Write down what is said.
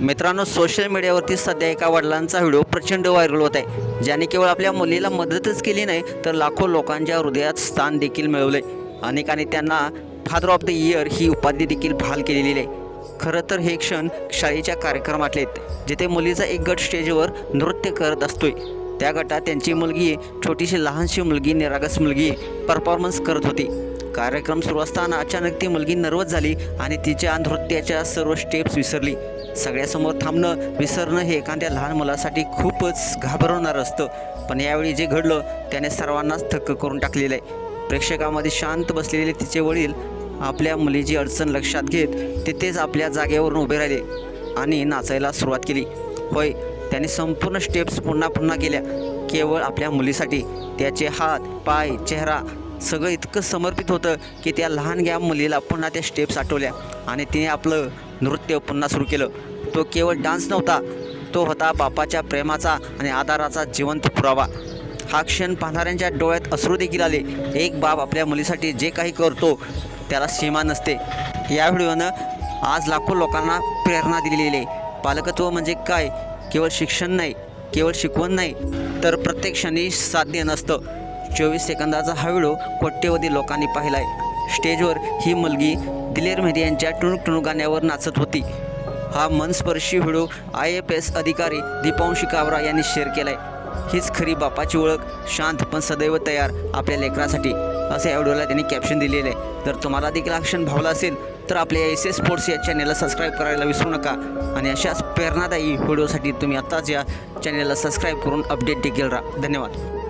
मित्रांनो सोशल मीडियावरती सध्या एका वडिलांचा व्हिडिओ प्रचंड व्हायरल होत आहे. ज्याने केवळ आपल्या मुलीला मदतच केली नाही तर लाखो लोकांच्या हृदयात स्थान देखील मिळवले. अनेकांनी त्यांना फादर ऑफ द इयर ही उपाधी देखील बहाल केलेली आहे. खरं तर हे क्षण शाळेच्या कार्यक्रमातले आहेत जिथे मुलीचा एक गट स्टेजवर नृत्य करत असतोय. त्या गटात त्यांची मुलगी छोटीशी लहानशी मुलगी निरागस मुलगी परफॉर्मन्स करत होती. कार्यक्रम सुरू असताना अचानक ती मुलगी नर्वस झाली आणि तिच्या नृत्याच्या सर्व स्टेप्स विसरली. सगळ्यासमोर थांबणं विसरणं हे एखाद्या लहान मुलासाठी खूपच घाबरवणारं असतं. पण यावेळी जे घडलं त्याने सर्वांनाच थक्क करून टाकलेलं आहे. प्रेक्षकामध्ये शांत बसलेले तिचे वडील आपल्या मुलीची अडचण लक्षात घेत तिथेच आपल्या जागेवरून उभे राहिले आणि नाचायला सुरुवात केली. होय त्याने संपूर्ण स्टेप्स पुन्हा पुन्हा केल्या. केवळ आपल्या मुलीसाठी त्याचे हात पाय चेहरा सगळं इतकं समर्पित होतं की त्या लहानग्या मुलीला पुन्हा त्या स्टेप्स आठवल्या. आणि तिने आपलं नृत्य पुन्हा सुरू केलं. तो केवळ डान्स नव्हता तो होता बापाच्या प्रेमाचा आणि आधाराचा जिवंत पुरावा. हा क्षण पाहणाऱ्यांच्या डोळ्यात अश्रू देखील आले. एक बाप आपल्या मुलीसाठी जे काही करतो त्याला सीमा नसते. या व्हिडिओनं आज लाखो लोकांना प्रेरणा दिलेली आहे. पालकत्व म्हणजे काय? केवळ शिक्षण नाही केवळ शिकवण नाही तर प्रत्येक क्षणी साध्य नसतं. चोवीस सेकंदाचा हा व्हिडिओ कोट्यवधी लोकांनी पाहिला आहे स्टेजवर ही मुलगी दिलेर मेहदी यांच्या टुणूक टुणूक गाण्यावर नाचत होती. हा मनस्पर्शी व्हिडिओ आय एफ एस अधिकारी दीपांशी कावरा यांनी शेअर केलाय. हीच खरी बापाची ओळख शांत पण सदैव तयार आपल्या लेकरासाठी असे या व्हिडिओला त्यांनी कॅप्शन दिलेलं आहे. जर तुम्हाला देखील हा क्षण भावला असेल तर आपल्या एस एस स्पोर्ट्स या चॅनेलला सबस्क्राईब करायला विसरू नका. आणि अशाच प्रेरणादायी व्हिडिओसाठी तुम्ही आत्ताच या चॅनेलला सबस्क्राईब करून अपडेट देखील राहा. धन्यवाद.